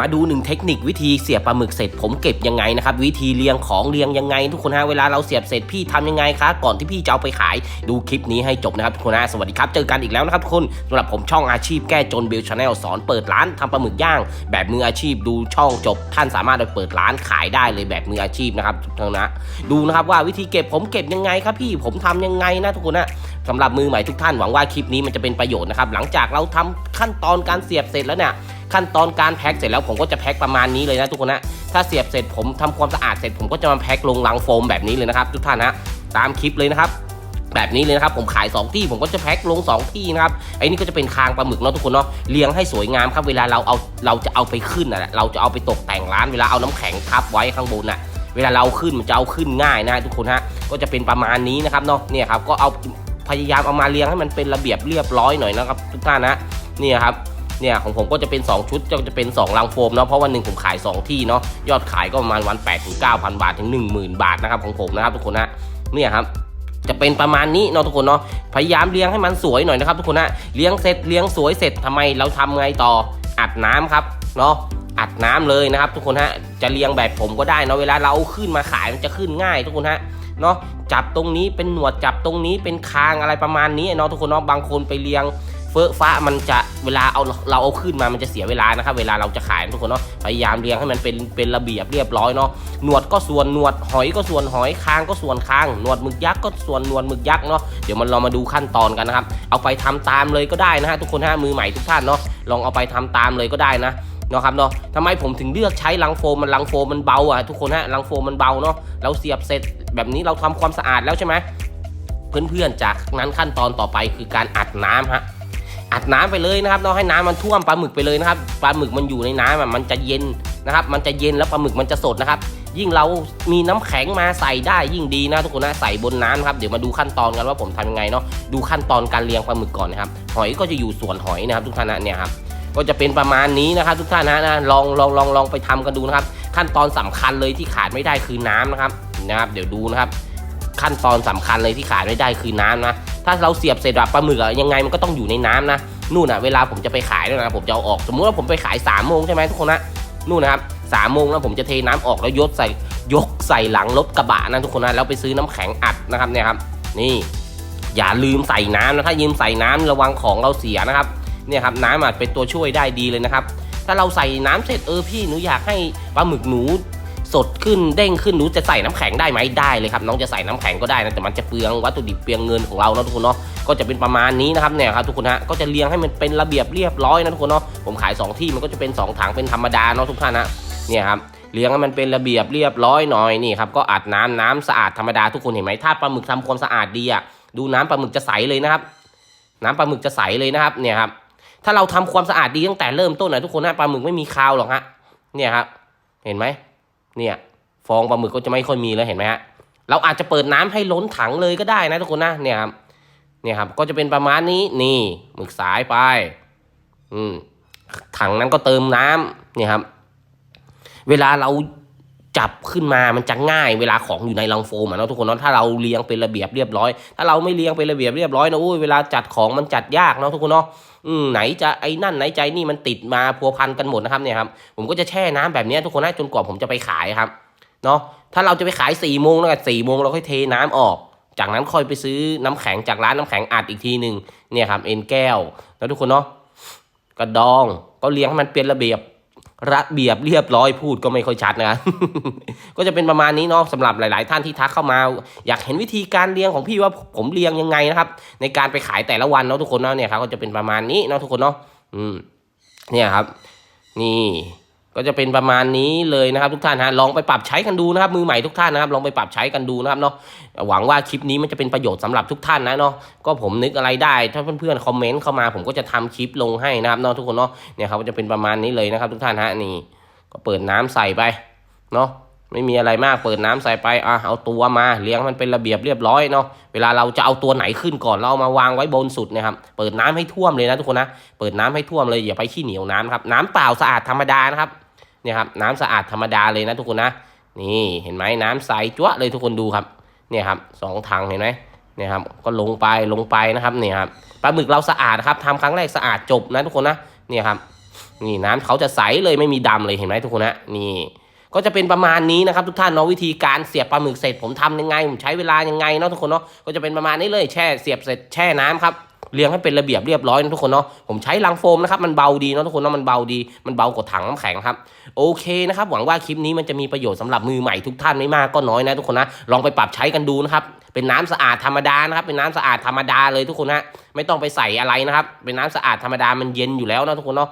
มาดูหนึ่งเทคนิควิธีเสียบปลาหมึกเสร็จผมเก็บยังไงนะครับวิธีเรียงของเรียงยังไง ทุกคนฮะเวลาเราเสียบเสร็จพี่ทำยังไงคะก่อนที่พี่จะเอาไปขายดูคลิปนี้ให้จบนะครับทุกคนฮะสวัสดีครับเจอกันอีกแล้วนะครับทุกคนสำหรับผมช่องอาชีพแก้จนเบลชาแนลสอนเปิดร้านทำปลาหมึกย่าง แบบมืออาชีพดูช่องจบ ท่านสามารถไปเปิดร้านขายได้เลยแบบมืออาชีพนะครับทุกท่านนะดูนะครับว่าวิธีเก็บผมเก็บยังไงครับพี่ผมทำยังไงนะทุกคนนะสำหรับมือใหม่ทุกท่านหวังว่าคลิปนี้มันจะเป็นประโยชน์นะครับหลังจากเราทำขั้นตอนการเสียบเสร็จแล้วเนี่ย ขั้นตอนการแพ็คเสร็จแล้วผมก็จะแพ็คประมาณนี้เลยนะทุกคนนะถ้าเสียบเสร็จผมทำความสะอาดเสร็จผมก็จะมาแพ็คลงลังโฟมแบบนี้เลยนะครับทุกท่านนะตามคลิปเลยนะครับแบบนี้เลยนะครับผมขาย 2 ที่ผมก็จะแพ็คลง 2 ที่นะครับไอ้นี่ก็จะเป็นคางปลาหมึกเนาะทุกคนเนาะเลี้ยงให้สวยงามครับเวลาเราเอาเราจะเอาไปขึ้นอะเราจะเอาไปตกแต่งร้านเวลาเอาน้ำแข็งทับไว้ข้างบนอะเวลาเราขึ้นมันจะเอาขึ้นง่ายนะทุกคนฮะก็จะเป็นประมาณนี้นะครับเนาะเนี่ยครับก็เอาพยายามเอามาเลี้ยงให้มันเป็นระเบียบเรียบร้อยหน่อยนะครับทุกท่านนะเนี่ยครับ เนี่ยของผมก็จะเป็น 2 ชุดก็จะเป็น 2 ลังโฟมเนาะเพราะวันหนึ่งผมขาย 2 ที่เนาะยอดขายก็ประมาณวัน8ถึง9,000บาทถึง 10,000 บาทนะครับของผมนะครับทุกคนนะเนี่ยครับจะเป็นประมาณนี้เนาะทุกคนเนาะพยายามเลี้ยงให้มันสวยหน่อยนะครับทุกคนนะเลี้ยงเสร็จเลี้ยงสวยเสร็จทำไมเราทำไงต่ออัดน้ำครับเนาะอัดน้ำเลยนะครับ ทุกคนฮะจะเลี้ยงแบบผมก็ได้เนาะเวลาเราขึ้นมาขายมันจะขึ้นง่าย ทุกคนฮะเนาะจับตรงนี้เป็นหนวดจับตรงนี้เป็นคางอะไรประมาณนี้เนาะทุกคนเนาะบางคนไปเลี้ยง เฟอฟ้ามันจะเวลาเอาเราเอาขึ้นมามันจะเสียเวลานะครับ เวลาเราจะขายทุกคนเนาะพยายามเรียงให้มันเป็นเป็นระเบียบเรียบร้อยเนาะหนวดก็ส่วนหนวดหอยก็ส่วนหอยคางก็ส่วนคางหนวดหมึกยักษ์ก็ส่วนหนวดหมึกยักษ์เนาะเดี๋ยวมันเรามาดูขั้นตอนกันนะครับ เอาไปทำตามเลยก็ได้นะฮะทุกคนฮะมือใหม่ทุกท่านเนาะลองเอาไปทำตามเลยก็ได้นะเนาะครับเนาะทำไมผมถึงเลือกใช้ลังโฟมมันลังโฟมมันเบาอะทุกคนฮะลังโฟมมันเบาเนาะเราเสียบเสร็จแบบนี้เราทำความสะอาดแล้วใช่ไหมเพื่อนๆจากนั้นขั้นตอนต่อไปคือการอัดน้ำฮะ อัดน้ำไปเลยนะครับเราให้น้ำมันท่วมปลาหมึกไปเลยนะครับปลาหมึกมันอยู่ในน้ำอะมันจะเย็นนะครับ มันจะเย็นแล้วปลาหมึกมันจะสดนะครับ ยิ่งเรามีน้ำแข็งมาใส่ได้ยิ่งดีนะทุกคนนะใส่บนน้ำนะครับเดี๋ยวมาดูขั้นตอนกันว่าผมทำยังไงเนาะดูขั้นตอนการเลี้ยงปลาหมึกก่อนนะครับหอยก็จะอยู่ส่วนหอยนะครับ ทุกท่านนะเนี่ยครับก็จะเป็นประมาณนี้นะครับ ทุกท่านนะนะลองลองลองลองไปทำกันดูนะครับ ขั้นตอนสำคัญเลยที่ขาดไม่ได้คือน้ำนะครับนะครับ เดี๋ยวดูนะครับ ขั้นตอนสำคัญเลยที่ขาดไม่ได้คือน้ำนะ ถ้าเราเสียบเสร็จอะปลาหมึกยังไงมันก็ต้องอยู่ในน้ำนะนู่นอะเวลาผมจะไปขายด้วยนะผมจะเอาออกสมมุติว่าผมไปขาย3ามโมงใช่ไหมทุกคนนะนู่นนะครับสามโมงแล้วผมจะเทน้ำออกแล้วยกใส่ยกใส่หลังรถกระบะนะทุกคนนะแล้วไปซื้อน้ำแข็งอัดนะครับเนี่ยครับ นี่อย่าลืมใส่น้ำนะถ้ายืมใส่น้ำระวังของเราเสียนะครับเนี่ยครับน้ำอาจเป็นตัวช่วยได้ดีเลยนะครับ ถ้าเราใส่น้ำเสร็จเออพี่หนูอยากให้ปลาหมึกหนู สดขึ้นเด้งขึ้นหนูจะใส่น้ำแข็งได้ไหมได้เลยครับน้องจะใส่น้ำแข็งก็ได้นะแต่มันจะเปลืองวัตถุดิบเปลืองเงินของเราเนาะทุกคนเนาะก็จะเป็นประมาณนี้นะครับเนี่ยครับทุกคนฮะก็จะเลี้ยงให้มันเป็นระเบียบเรียบร้อยนะทุกคนเนาะผมขาย 2 ที่มันก็จะเป็น 2 ถังเป็นธรรมดาเนาะทุกท่านนะเนี่ยครับเลี้ยงให้มันเป็นระเบียบเรียบร้อยหน่อยนี่ครับก็อัดน้ำน้ำสะอาดธรรมดาทุกคนเห็นไหมถ้าปลาหมึกทำความสะอาดดีอะดูน้ำปลาหมึกจะใสเลยนะครับ น้ำปลาหมึกจะใสเลยนะครับเนี่ยครับถ้าเราทำความสะอาดดีตั้งแต่เริ่มต้นนะทุกคนนะปลาหมึกไม่มีคาวหรอกฮะเนี่ยครับเห็นไหม เนี่ยฟองปลาหมึกก็จะไม่ค่อยมีแล้วเห็นไหมฮะเราอาจจะเปิดน้ำให้ล้นถังเลยก็ได้นะทุกคนนะเนี่ยครับเนี่ยครับก็จะเป็นประมาณนี้นี่หมึกสายไป อืมถังนั้นก็เติมน้ำเนี่ยครับ เวลาเรา จับขึ้นมามันจะง่ายเวลาของอยู่ในลังโฟมอะเนาะทุกคนเนาะถ้าเราเลี้ยงเป็นระเบียบเรียบร้อย ถ้าเราไม่เลี้ยงเป็นระเบียบเรียบร้อยนะอุ้ยเวลาจัดของมันจัดยากเนาะทุกคนเนาะอืมไหนจะไอ้นั่นไหนใจนี่มันติดมาพัวพันกันหมดนะครับเนี่ยครับผมก็จะแช่น้ำแบบนี้ทุกคนนะจนกว่าผมจะไปขายครับเนาะถ้าเราจะไปขาย4ี่โมงแล้วกันสี่โมงเราค่อยเทน้ำออก จากนั้นค่อยไปซื้อน้ำแข็งจากร้านน้ำแข็งอัดอีกทีหนึ่งเนี่ยครับเอ็นแก้วแล้วทุกคนเนาะกระดองก็เลี้ยงให้มันเป็นระเบียบ ระเบียบเรียบร้อยพูดก็ไม่ค่อยชัดนะ ก็จะเป็นประมาณนี้เนาะสำหรับหลาย ๆ ท่านที่ทักเข้ามา อยากเห็นวิธีการเลี้ยงของพี่ว่าผมเลี้ยงยังไงนะครับ ในการไปขายแต่ละวันเนาะทุกคนเนาะเนี่ยครับก็จะเป็นประมาณนี้เนาะทุกคนเนาะอืมเนี่ยครับ นี่ ก็จะเป็นประมาณนี้เลยนะครับทุกท่านฮะลองไปปรับใช้กันดูนะครับมือใหม่ทุกท่านนะครับลองไปปรับใช้กันดูนะครับเนาะหวังว่าคลิปนี้มันจะเป็นประโยชน์สำหรับทุกท่านนะเนาะก็ผมนึกอะไรได้ ถ้าเพื่อนๆคอมเมนต์เข้ามา ผมก็จะทำคลิปลงให้นะครับเนาะทุกคนเนาะเนี่ยครับจะเป็นประมาณนี้เลยนะครับ ทุกท่านฮะนี่ก็เปิดน้ำใส่ไปเนาะไม่มีอะไรมากเปิดน้ำใส่ไปอะเอาตัวมาเลี้ยงมันเป็นระเบียบเรียบร้อยเนาะเวลาเราจะเอาตัวไหนขึ้นก่อนเราเอามาวางไว้บนสุดนะครับเปิดน้ำให้ท่วมเลยนะทุกคนนะเปิดน้ำให้ท่วมเลยอย่าไปขี้เหนียวน้ำครับน้ำเปล่าสะอาดธรรมดานะครับ เนี่ยครับน้ำสะอาดธรรมดาเลยนะทุกคนนะนี่เห็นไหมน้ำใสจั๊วะเลยทุกคนดูครับเนี่ยครับสองถังเห็นไหมเนี่ยครับก็ลงไปลงไปนะครับเนี่ยครับปลาหมึกเราสะอาดครับทำครั้งแรกสะอาดจบนะทุกคนนะเนี่ยครับนี่น้ำเขาจะใสเลยไม่มีดำเลยเห็นไหมทุกคนฮะนี่ก็จะเป็นประมาณนี้นะครับทุกท่านเนาะวิธีการเสียบปลาหมึกเสร็จผมทำยังไงผมใช้เวลายังไงเนาะทุกคนเนาะก็จะเป็นประมาณนี้เลยแช่เสียบเสร็จแช่น้ำครับ เรียงให้เป็นระเบียบเรียบร้อยนะทุกคนเนาะผมใช้ลังโฟมนะครับมันเบาดีเนาะทุกคนเนาะมันเบาดี มันเบากว่าถังน้ำแข็งครับโอเคนะครับหวังว่าคลิปนี้มันจะมีประโยชน์สำหรับมือใหม่ทุกท่านไม่มากก็น้อยนะทุกคนนะลองไปปรับใช้กันดูนะครับเป็นน้ำสะอาดธรรมดานะครับเป็นน้ำสะอาดธรรมดาเลยทุกคนนะไม่ต้องไปใส่อะไรนะครับเป็นน้ำสะอาดธรรมดามันเย็นอยู่แล้วนะทุกคนเนาะ